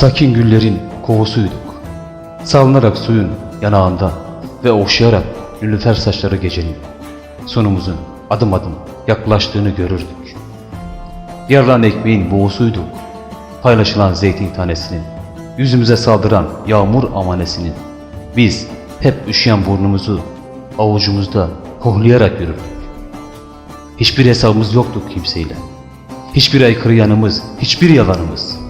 Sakin güllerin kovusuyduk. Salınarak suyun yanağında ve okşayarak nülüfer saçları gecenin sonumuzun adım adım yaklaştığını görürdük. Yarılan ekmeğin boğusuyduk. Paylaşılan zeytin tanesinin, yüzümüze saldıran yağmur amanesinin. Biz hep üşüyen burnumuzu avucumuzda hohlayarak yürürdük. Hiçbir hesabımız yoktu kimseyle. Hiçbir aykırı yanımız, hiçbir yalanımız.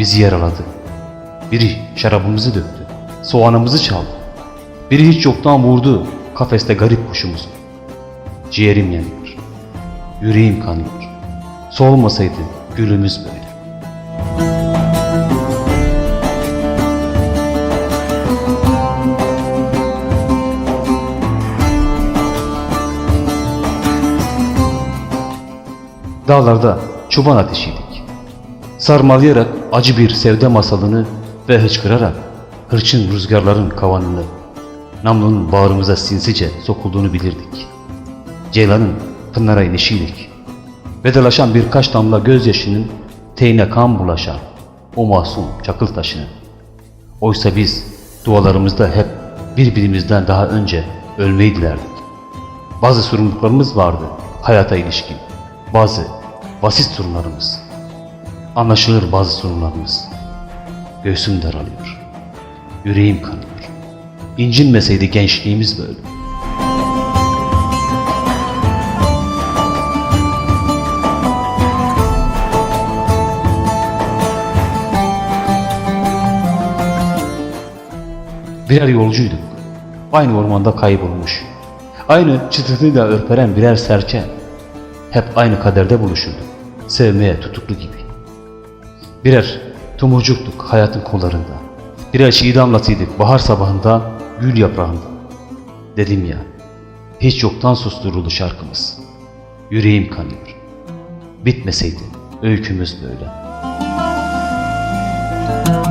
Bizi yaraladı. Biri şarabımızı döktü. Soğanımızı çaldı. Biri hiç yoktan vurdu kafeste garip kuşumuzu. Ciğerim yanıyor. Yüreğim kanıyor. Solmasaydı gülümüz böyle. Dağlarda çoban ateşiydik. Sarmalayarak acı bir sevde masalını ve hıçkırarak hırçın rüzgarların kavanını, namlunun bağrımıza sinsice sokulduğunu bilirdik. Ceylanın pınara inişiydik. Vedalaşan birkaç damla gözyaşının teyine kan bulaşan o masum çakıl taşını. Oysa biz dualarımızda hep birbirimizden daha önce ölmeyi dilerdik. Bazı sorumluluklarımız vardı hayata ilişkin. Bazı basit sorunlarımız. Anlaşılır bazı sorunlarımız. Göğsüm daralıyor. Yüreğim kanıyor. İncinmeseydi gençliğimiz böyle. Birer yolcuyduk. Aynı ormanda kaybolmuş. Aynı çıtırtıyla ürperen birer serçe. Hep aynı kaderde buluşurduk. Sevmeye tutuklu gibi. Birer tomurcuktuk hayatın kollarında. Birer şiidam latıydık bahar sabahında, gül yaprağında. Dedim ya, hiç yoktan susturuldu şarkımız. Yüreğim kanıyor. Bitmeseydi öykümüz böyle. Müzik